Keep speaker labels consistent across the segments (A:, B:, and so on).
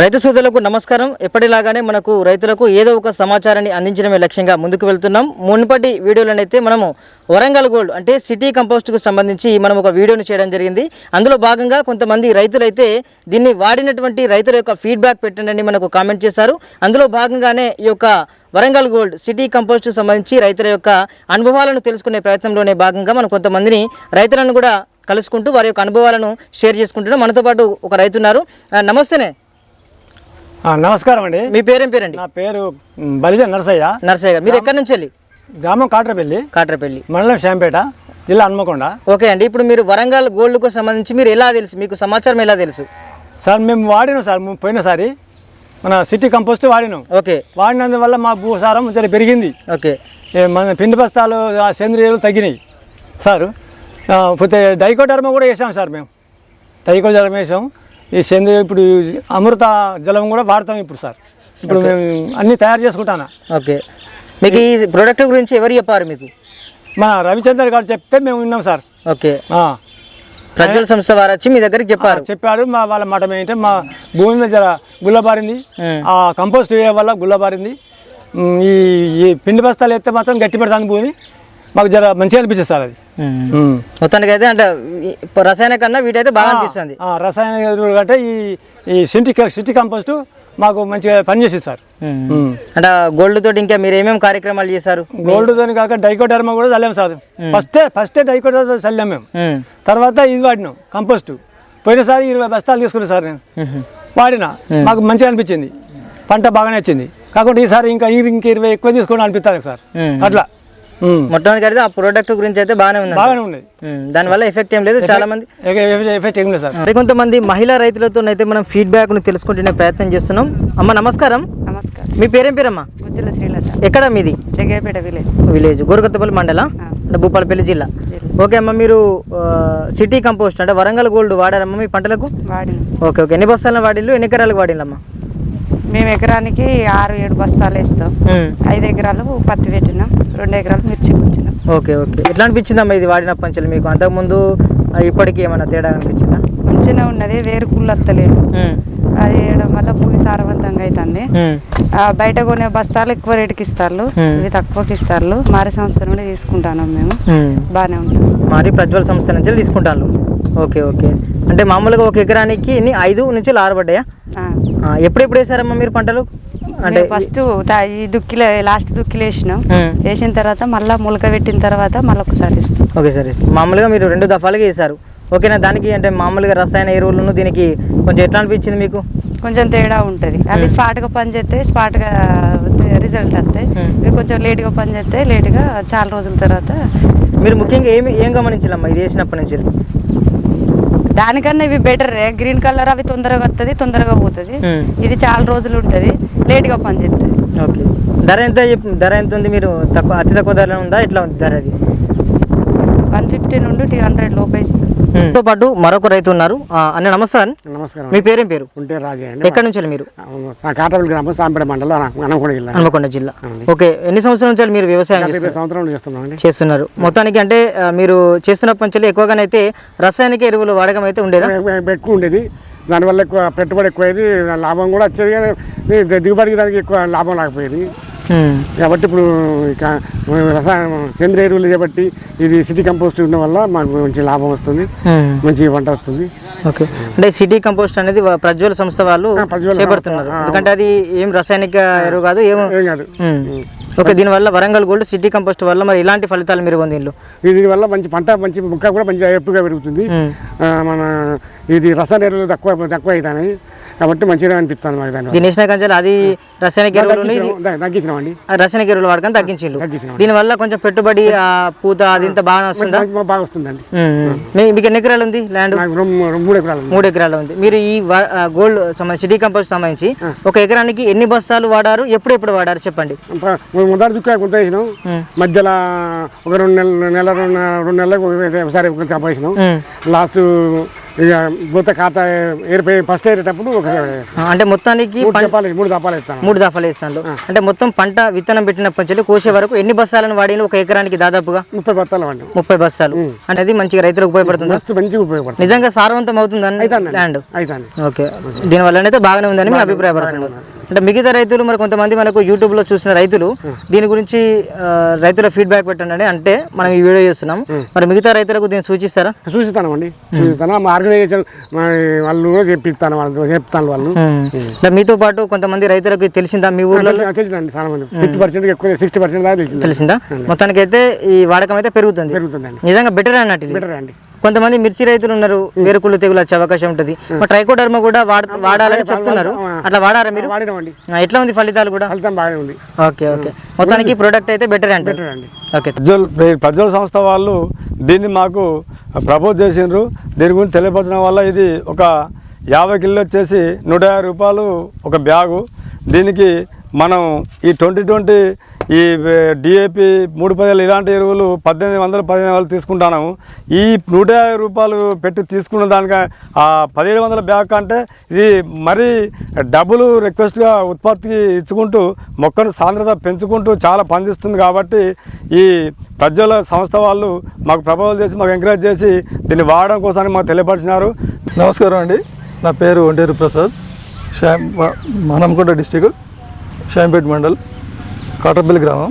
A: రైతు సోదరులకు నమస్కారం. ఎప్పటిలాగానే మనకు రైతులకు ఏదో ఒక సమాచారాన్ని అందించడమే లక్ష్యంగా ముందుకు వెళ్తున్నాం. మునుపటి వీడియోలోనైతే మనము వరంగల్ గోల్డ్ అంటే సిటీ కంపోస్ట్కు సంబంధించి మనం ఒక వీడియోని చేయడం జరిగింది. అందులో భాగంగా కొంతమంది రైతులైతే దీన్ని వాడినటువంటి రైతుల యొక్క ఫీడ్బ్యాక్ పెట్టండి మనకు కామెంట్ చేశారు. అందులో భాగంగానే ఈ యొక్క వరంగల్ గోల్డ్ సిటీ కంపోస్ట్కు సంబంధించి రైతుల యొక్క అనుభవాలను తెలుసుకునే ప్రయత్నంలోనే భాగంగా మనం కొంతమందిని రైతులను కూడా కలుసుకుంటూ వారి యొక్క అనుభవాలను షేర్ చేసుకుంటున్నాం. మనతో పాటు ఒక రైతు ఉన్నారు నమస్తేనే.
B: నమస్కారం అండి.
A: మీ పేరేం పేరండి?
B: నా పేరు బలిజ నరసయ్య.
A: నర్సయ్య గారు. మీరు ఎక్కడి నుంచి వెళ్ళి?
B: గ్రామం కాట్రపల్లి.
A: కాట్రపల్లి.
B: మండలం శాంపేట జిల్లా హన్మకొండ.
A: ఓకే అండి. ఇప్పుడు మీరు వరంగల్ గోల్డ్కు సంబంధించి మీరు ఎలా తెలుసు? మీకు సమాచారం ఎలా తెలుసు?
B: సార్ మేము వాడినాం సార్ పోయినసారి. మన సిటీ కంపోస్ట్ వాడినాం.
A: ఓకే.
B: వాడినందువల్ల మా భూసారం జర పెరిగింది.
A: ఓకే.
B: మన పిండి బస్తాలు ఆ సేంద్రియాలు తగ్గినాయి. సార్ పోతే డైకోడర్మ కూడా వేసాం సార్ మేము. డైకోడర్మ వేసాం. ఈ సేంద్రియ ఇప్పుడు అమృత జలం కూడా వాడతాం ఇప్పుడు సార్. ఇప్పుడు మేము అన్నీ తయారు చేసుకుంటానా.
A: ఓకే. మీకు ఈ ప్రోడక్ట్ గురించి ఎవరు చెప్పారు మీకు?
B: మన రవిచంద్ర గారు చెప్తే మేము విన్నాం సార్.
A: ఓకే.
B: ఆ.
A: ప్రజ్వల్ సంస్థ వారు వచ్చి మీ దగ్గరికి చెప్పారు.
B: చెప్పాడు మా వాళ్ళ మాట ఏంటంటే మా భూమి మీద జర గుల్లబారింది. ఆ. కంపోస్ట్ వేయడం వల్ల గుల్లబారింది. ఈ పిండి బస్తాలు ఎత్తే మాత్రం గట్టి పెడతాను భూమి. మాకు జర మంచిగా అనిపించింది సార్ అది.
A: మొత్తానికి అయితే అంటే రసాయన కన్నా వీటైతే బాగా అనిపిస్తుంది.
B: ఆ, రసాయన ఎరువులు కంటే ఈ ఈ సిటీ సిటీ కంపోస్ట్ మాకు మంచిగా పనిచేసింది సార్.
A: అంటే గోల్డ్ తోటి ఇంకా మీరు ఏమేమి కార్యక్రమాలు చేశారు?
B: గోల్డ్ తోని కాక డైకోడర్మా కూడా చల్లాం సార్. ఫస్టే ఫస్టే డైకోడర్మా చల్లాం మేము. తర్వాత ఇది వాడినాం కంపోస్ట్. పోయినసారి ఇరవై బస్తాలు తీసుకున్నాను సార్ నేను. వాడిన మాకు మంచిగా అనిపించింది. పంట బాగానే వచ్చింది. కాకపోతే ఈసారి ఇంకా ఇంక ఇరవై ఎక్కువ తీసుకోవడం అనిపిస్తాను సార్. అట్లా.
A: మొత్తానికి అయితే ఆ ప్రోడక్ట్ గురించి అయితే బాగానే ఉంది.
B: బాగానే ఉన్నది
A: దానివల్ల ఎఫెక్ట్ ఏం లేదు. చాలా మంది
B: ఎఫె- ఎఫె- ఎఫెక్ట్ ఏం లేదు సార్.
A: మరికొంతమంది మహిళా రైతులతో అయితే మనం ఫీడ్బ్యాక్ను తెలుసుకుంటునే ప్రయత్నం చేస్తున్నాం. అమ్మ నమస్కారం.
C: నమస్కారం.
A: మీ పేరేం పేరమ్మా?
C: గుజ్జుల శ్రీలత.
A: ఎక్కడ మీది?
C: జగేపేట విలేజ్
A: విలేజ్ గోరకొత్తపల్లి మండలం? అంటే భూపాలపల్లి జిల్లా. ఓకే అమ్మ మీరు సిటీ కంపోస్ట్ అంటే వరంగల్ గోల్డ్ వాడారమ్మా మీ పంటలకు?
C: వాడి
A: ఓకే ఓకే ఎన్ని బస్తాలను వాడిల్లు? ఎన్ని ఎకరాలకు వాడిల్లమ్మా
C: మేము ఎకరానికి ఆరు ఏడు బస్తాలు వేస్తాం. ఐదు ఎకరాలు పత్తి పెట్టినాం. రెండు ఎకరాలు మిర్చి కూర్చున్నాం.
A: Okay okay. ఎట్లా అనిపించిందమ్మా ఇది వాడిన పంచలు మీకు? అంతకుముందు ఇప్పటికీ ఏమైనా తేడా అనిపించిందా?
C: మంచిగా ఉన్నది వేరు కుళ్ళు వస్తలేదు. అది వేయడం వల్ల భూమి సారవంతంగా అవుతుంది బయట కొనే బస్తాలు ఎక్కువ రేటుకి ఇస్తారు. ఇవి తక్కువకి ఇస్తారు. మారి సంస్థ నుండి తీసుకుంటాను మేము. బాగానే ఉంటుంది.
A: మరి ప్రజ్వల్ సంస్థ నుంచి తీసుకుంటాను ఓకే ఓకే. అంటే మామూలుగా ఒక ఎకరానికి ఎన్ని? ఐదు నుంచి ఆరు పడ్డాయా? ఎప్పుడెప్పుడు వేసారమ్మా మీరు పంటలు? అంటే
C: ఫస్ట్ ఈ దుక్కిలో లాస్ట్ దుక్కిలో వేసినాం. వేసిన తర్వాత మళ్ళీ మొలక పెట్టిన తర్వాత మళ్ళీ ఒకసారి ఇస్తాం
A: ఓకే సరే మామూలుగా మీరు రెండు దఫాలుగా వేసారు. ఓకేనా దానికి అంటే మామూలుగా రసాయన ఎరువులను దీనికి కొంచెం ఎట్లా అనిపించింది మీకు?
C: కొంచెం తేడా ఉంటుంది. అవి స్పాట్గా పని చేస్తే స్పాట్గా రిజల్ట్ వస్తాయి. ఇవి కొంచెం లేట్గా పని చేస్తే లేట్గా చాలా రోజుల తర్వాత
A: మీరు ముఖ్యంగా ఏమి ఏం గమనించాలమ్మా ఇది వేసినప్పటి నుంచి?
C: దానికన్నా ఇవి బెటర్ గ్రీన్ కలర్ అవి తొందరగా వస్తుంది తొందరగా పోతుంది. ఇది చాలా రోజులు ఉంటుంది. లేట్గా పని చేస్తుంది
A: ఓకే. ధర ఎంత ధర ఎంత ఉంది మీరు? తక్కువ అతి తక్కువ ధరలో ఉందా? ఎట్లా ఉంది ధర అది?
C: వన్ ఫిఫ్టీ నుండి టూ హండ్రెడ్ లోపు
A: తో పాటు మరొక రైతు ఉన్నారు. అన్న నమస్కారం
D: నమస్కారం
A: మీ పేరేం పేరు?
D: ఉంటే రాజే అండి.
A: ఎక్కడి నుంచి మీరు?
D: కాటపల్లి గ్రామం సాంపేట మండలం అనకొండ జిల్లా.
A: హన్మకొండ జిల్లా. ఓకే. ఎన్ని సంవత్సరాల నుంచి మీరు వ్యవసాయం
D: సంవత్సరాలు చేస్తున్నాం
A: చేస్తున్నారు. మొత్తానికి అంటే మీరు చేస్తున్నప్పటి నుంచి ఎక్కువగానైతే రసాయనిక ఎరువులు వాడకం అయితే ఉండేదా?
D: ఎక్కువ ఉండేది. దానివల్ల ఎక్కువ పెట్టుబడి ఎక్కువైంది లాభం కూడా వచ్చేది. కానీ దిగుబడికి దానికి ఎక్కువ లాభం రాకపోయేది.
A: ఉమ్.
D: కాబట్టి ఇప్పుడు రసాయన సేంద్రియ ఎరువులు చేపట్టి ఇది సిటీ కంపోస్ట్ ఉండడం వల్ల మాకు మంచి లాభం వస్తుంది. మంచి పంట వస్తుంది.
A: ఓకే. అంటే సిటీ కంపోస్ట్ అనేది ప్రజ్వల్ సంస్థ వాళ్ళు చేపడుతున్నారు. ఎందుకంటే అది ఏం రసాయనిక ఎరువు కాదు ఏమో
D: ఏం కాదు.
A: ఓకే దీనివల్ల వరంగల్ గోల్డ్ సిటీ కంపోస్ట్ వల్ల మరి ఇలాంటి ఫలితాలు మీరు పొందిండ్రు?
D: దీని వల్ల మంచి పంట మంచి ముక్క కూడా మంచి ఎప్పుగా పెరుగుతుంది. మన ఇది రసాయన ఎరువులు తక్కువ తక్కువ అవుతాయి కాబట్టి మంచిగా అనిపిస్తుంది మాకు దాని
A: కంచెలు అది రసాయనిక ఎరువులు
D: తగ్గించినాం అండి.
A: రసాయనిక ఎరువులు వాడకం తగ్గించిండ్రు
D: తగ్గించినాం
A: దీనివల్ల కొంచెం పెట్టుబడి పూత అది ఇంత బాగా వస్తుందా?
D: బాగా వస్తుందండి.
A: మీకు ఎన్ని ఎకరాలు ఉంది ల్యాండ్?
D: మూడు ఎకరాలు.
A: మూడు ఎకరాలు ఉంది. మీరు ఈ గోల్డ్ సంబంధించి సిటీ కంపోస్ట్ సంబంధించి ఒక ఎకరానికి ఎన్ని బస్తాలు వాడారు? ఎప్పుడు ఎప్పుడు వాడారు? చెప్పండి.
D: మొదటి దుక్కు కొంత వేసినాం మధ్యలో ఒక రెండు నెలలు నెల రెండు నె- రెండు నెలలకు ఒకసారి కొంత వేసినాం. లాస్ట్ ఇక గుత్త ఖాతా ఏరిపోయి ఫస్ట్ ఏరేటప్పుడు ఒక
A: అంటే మొత్తానికి
D: మూడు
A: పం-
D: దపాలు మూడు దపాలు ఇస్తాను
A: మూడు దఫాలు వేస్తాను అంటే మొత్తం పంట విత్తనం పెట్టినప్పటి నుంచి కోసే వరకు ఎన్ని బస్తాలను వాడిన ఒక ఎకరానికి దాదాపుగా?
D: ముప్పై బత్తాలు వండి
A: ముప్పై బస్తాలు. అనేది మంచిగా రైతులకు ఉపయోగపడుతుంది?
D: మస్తు మంచిగా ఉపయోగపడుతుంది.
A: నిజంగా సారవంతం అవుతుంది? ల్యాండ్. ఓకే. దీని వల్ల అయితే బాగానే ఉందని మీ అభిప్రాయపడుతున్నారు అంటే మిగతా రైతులు మరి కొంతమంది మనకు యూట్యూబ్లో చూసిన రైతులు దీని గురించి రైతుల ఫీడ్బ్యాక్ పెట్టండి అంటే మనం ఈ వీడియో చేస్తున్నాం. మరి మిగతా రైతులకు దీన్ని సూచిస్తారా?
D: చూస్తాను అండి. ఆర్గనైజేషన్ వాళ్ళు కూడా చెప్పిస్తాను వాళ్ళు చెప్తాను వాళ్ళు.
A: మీతో పాటు కొంతమంది రైతులకు తెలిసిందా మీ ఊర్లో
D: తెలిసిందండి చాలా మంది. ఫిఫ్టీ పర్సెంట్ ఎక్కువ సిక్స్టీ పర్సెంట్ దాకా తెలిసింది.
A: మొత్తానికి అయితే ఈ వాడకం అయితే పెరుగుతుంది.
D: పెరుగుతుందండి.
A: నిజంగా బెటర్ అన్నట్టు.
D: బెటర్ అండి.
A: కొంతమంది మిర్చి రైతులు ఉన్నారు వేరుకుళ్ళు తెగులు వచ్చే అవకాశం ఉంటుంది. మరి ట్రైకోడర్మా కూడా వాడ వాడాలని చెప్తున్నారు. అట్లా వాడారా మీరు? ఎట్లా ఉంది ఫలితాలు కూడా?
D: ఫలితం బాగానే ఉంది.
A: Okay okay. మొత్తానికి ప్రోడక్ట్ అయితే బెటర్
D: అండి.
A: ఓకే.
E: ప్రజ్వల్ సంస్థ వాళ్ళు దీన్ని మాకు ప్రపోజ్ చేసిండ్రు. దీని గురించి తెలియపరచడం వల్ల ఇది ఒక యాభై కిలో వచ్చేసి నూట యాభై రూపాయలు ఒక బ్యాగు. దీనికి మనం ఈ ట్వంటీ ట్వంటీ ఈ డిఏపి మూడు పదేళ్ళు ఇలాంటి ఎరువులు పద్దెనిమిది వందలు పదిహేను వందలు తీసుకుంటున్నాము. ఈ నూట యాభై రూపాయలు పెట్టి తీసుకున్న దానికి ఆ పదిహేడు వందల బ్యాగ్ కంటే ఇది మరీ డబ్బులు రిక్వెస్ట్గా ఉత్పత్తికి ఇచ్చుకుంటూ మొక్కను సాంద్రత పెంచుకుంటూ చాలా పనిచేస్తుంది కాబట్టి ఈ ప్రజల సంస్థ వాళ్ళు మాకు ప్రభావం చేసి మాకు ఎంకరేజ్ చేసి దీన్ని వాడడం కోసానికి మాకు తెలియపరిచినారు.
F: నమస్కారం అండి. నా పేరు ఒంటేరు ప్రసాద్. శ్యామ్ మనంకొండ డిస్టిక్ శ్యాంపేట్ మండల్. కాటర్బిల్ గ్రామం.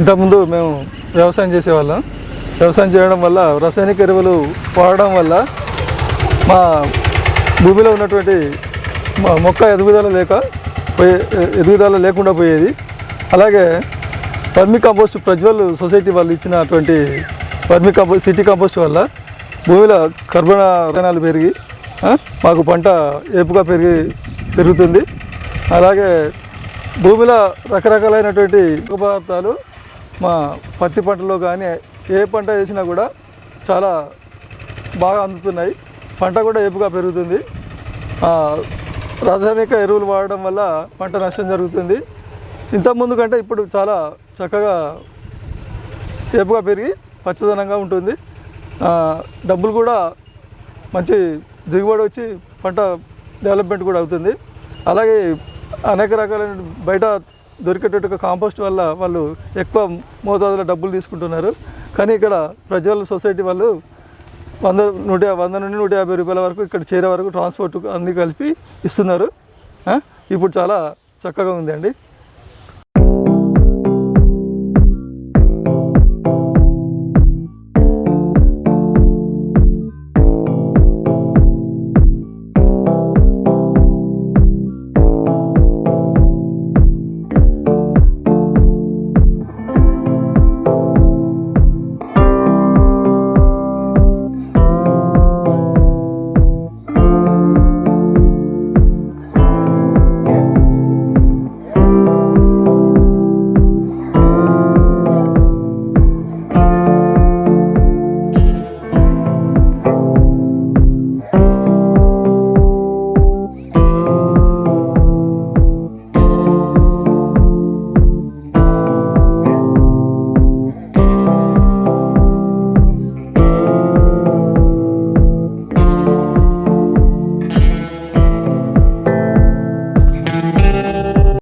F: ఇంతకుముందు మేము వ్యవసాయం చేసేవాళ్ళం. వ్యవసాయం చేయడం వల్ల రసాయనిక ఎరువులు వాడడం వల్ల మా భూమిలో ఉన్నటువంటి మా మొక్క ఎదుగుదల లేక పోయే ఎదుగుదల లేకుండా పోయేది. అలాగే వర్మి కంపోస్ట్ ప్రజ్వల్ సొసైటీ వాళ్ళు ఇచ్చినటువంటి వర్మి కంపోస్ట్ సిటీ కంపోస్ట్ వల్ల భూమిలో కర్బన రసాయనాలు పెరిగి మాకు పంట ఏపుగా పెరిగి పెరుగుతుంది. అలాగే భూమిలో రకరకాలైనటువంటి పదార్థాలు మా పత్తి పంటలో కానీ ఏ పంట వేసినా కూడా చాలా బాగా అందుతున్నాయి. పంట కూడా ఏపుగా పెరుగుతుంది. రాసాయనిక ఎరువులు వాడడం వల్ల పంట నష్టం జరుగుతుంది. ఇంతకుముందు కంటే ఇప్పుడు చాలా చక్కగా ఏపుగా పెరిగి పచ్చదనంగా ఉంటుంది. డబ్బులు కూడా మంచి దిగుబడి వచ్చి పంట డెవలప్మెంట్ కూడా అవుతుంది. అలాగే అనేక రకాలైన బయట దొరికేటట్టు కాంపోస్ట్ వల్ల వాళ్ళు ఎక్కువ మోతాదులో డబ్బులు తీసుకుంటున్నారు. కానీ ఇక్కడ ప్రజల సొసైటీ వాళ్ళు వంద నూట వంద నుండి నూట యాభై రూపాయల వరకు ఇక్కడ చేరే వరకు ట్రాన్స్పోర్ట్ అన్నీ కలిపి ఇస్తున్నారు. ఇప్పుడు చాలా చక్కగా ఉంది అండి